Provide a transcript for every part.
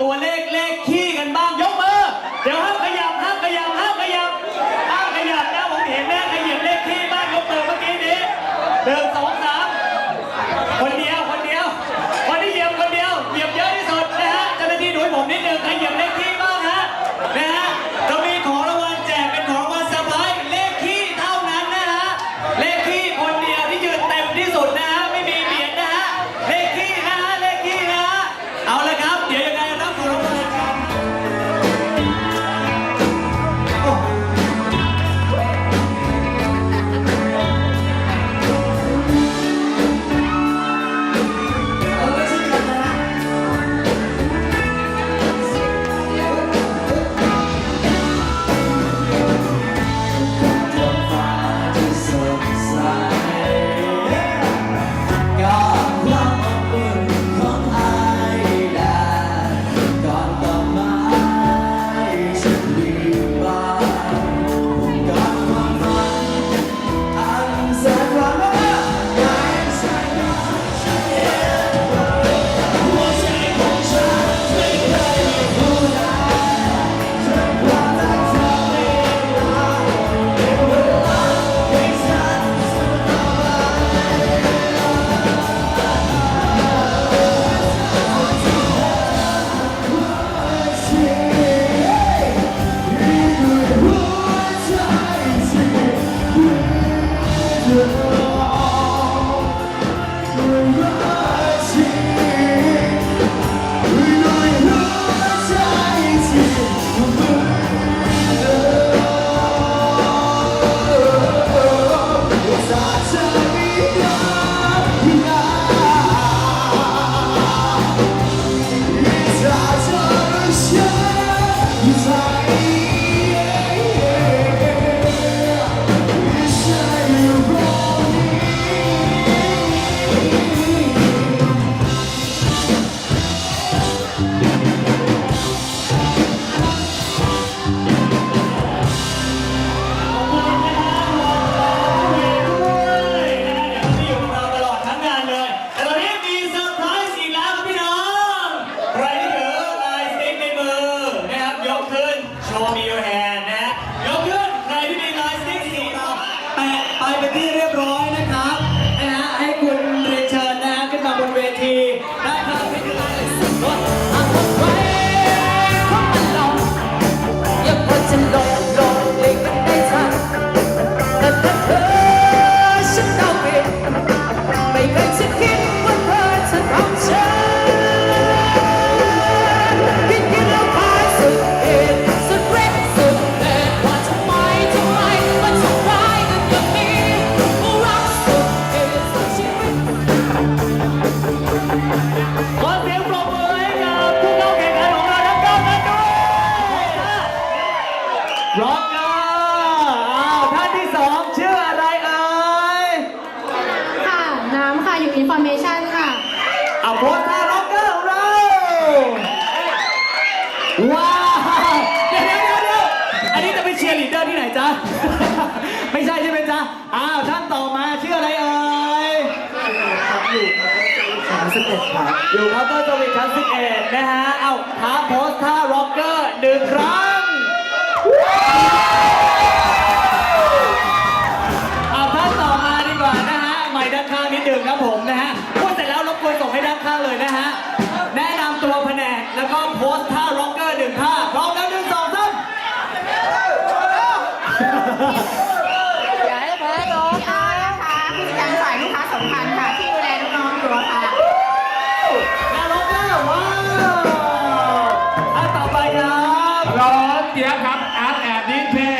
ตัวเลขเล Hold me your hand. อ้าวท่านต่อมาชื่ออะไรเอ่ยชั้นสิบเอ็ดครับอยู่เคาน์เตอร์สวิชั้นสิบเอ็ดนะฮะเอาท้าโพสท่าร็อกเกอร์หนึ่งครั้งเอาท่านต่อมาดีกว่านะฮะใหม่ด้านข้างนิดหนึ่งครับผมนะฮะพูดเสร็จแล้วรบกวนส่งให้ด้านข้างเลยนะฮะแนะนำตัวแผนแล้วก็โพสท่าร็อกเกอร์หนึ่งท่าพร้อมแล้วหนึ่งสองสาม โต๊ะค่ะนะคะผู้จัดการฝ่ายลูกค้าสำคัญค่ะ ที่ดูแลน้องๆอยู่อะค่ะ น่ารักมากวว้าวอะต่อไปนะร้องเสียครับอาร์ตแอบดีเพลง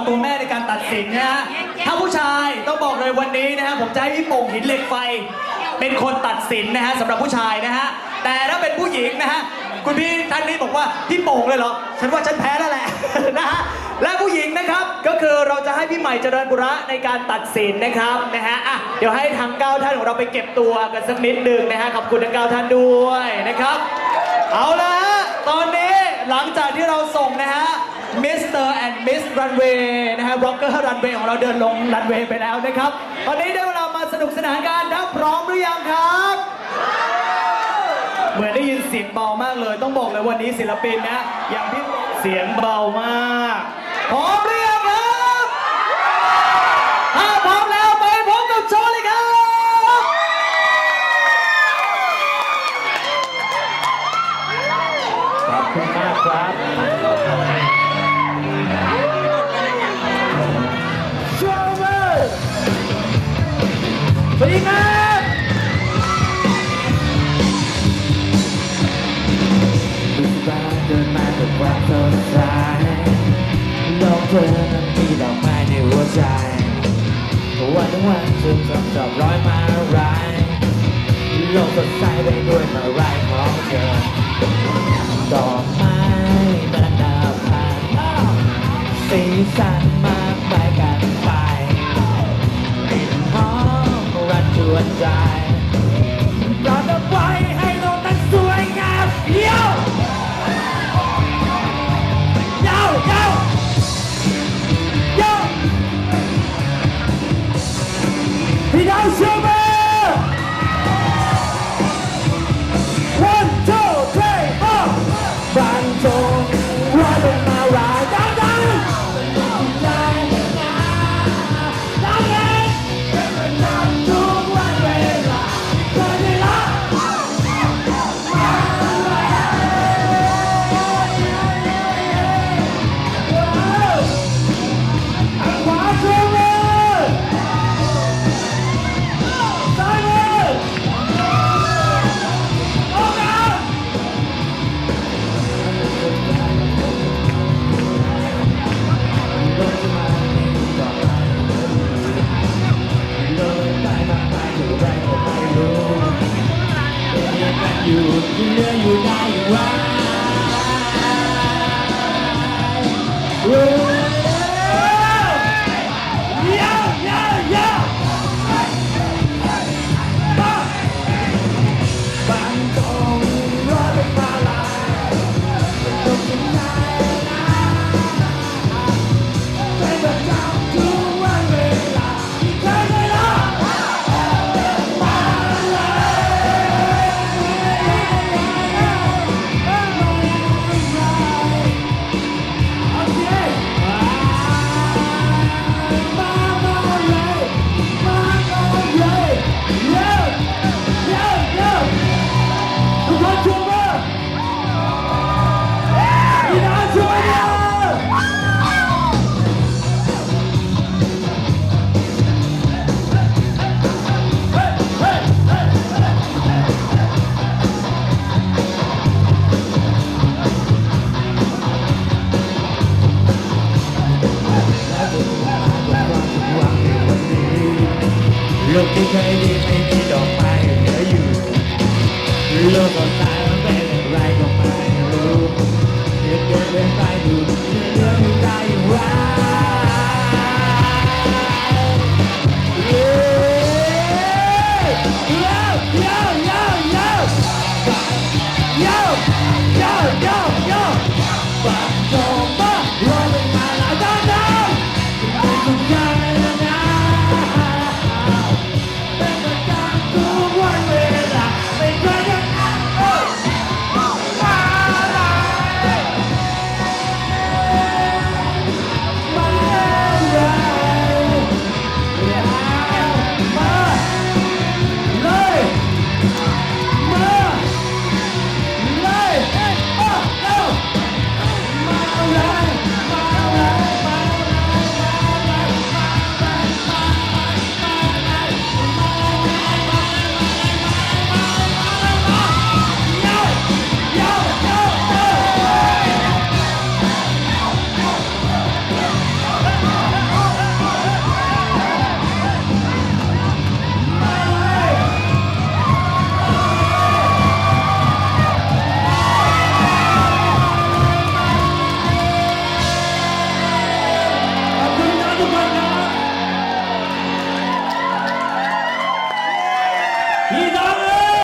ให้ตัวพ่อกับตัวแม่ในการตัดสินนะฮะถ้าผู้ชายต้องบอกเลยวันนี้นะฮะผมจะให้พี่โป่งหินเหล็กไฟ เป็นคนตัดสินนะฮะสำหรับผู้ชายนะฮะแต่ถ้าเป็นผู้หญิงนะฮะคุณพี่ท่านนี้บอกว่าพี่โป่งเลยเหรอฉันว่าฉันแพ้แล้วแหละนะฮะและผู้หญิงนะครับก็คือเราจะให้พี่ใหม่เจริญบุระในการตัดสินนะครับนะฮะอะเดี๋ยวให้ทั้งเก้าท่านของเราไปเก็บตัวกันสักนิดหนึ่งนะฮะขอบคุณทั้งเก้าท่านด้วยนะครับ เอาละฮะตอนนี้หลังจากที่เราส่งนะฮะ มิสเตอร์แอนด์มิสรันเวย์นะฮะร็อกเกอร์รันเวย์ของเราเดินลงรันเวย์ไปแล้วนะครับ ตอนนี้ได้เวลามาสนุกสนานกันนะพร้อมหรือยังครับ เหมือนได้ยินเสียงเบามากเลย ต้องบอกเลยวันนี้ศิลปินนะอย่างพี่เสียงเบามาก พร้อมหรือยัง สวัสดีครับดูสิบ้าเดินมาด้งความสดใสโลกเธอนั้นมีดอกไม้ในหัวใจวันทั้งวันฉันจำจอบร้อยมาร้ายโลกสดใสไปด้วยมารายของเธอ พี่น้อ ที่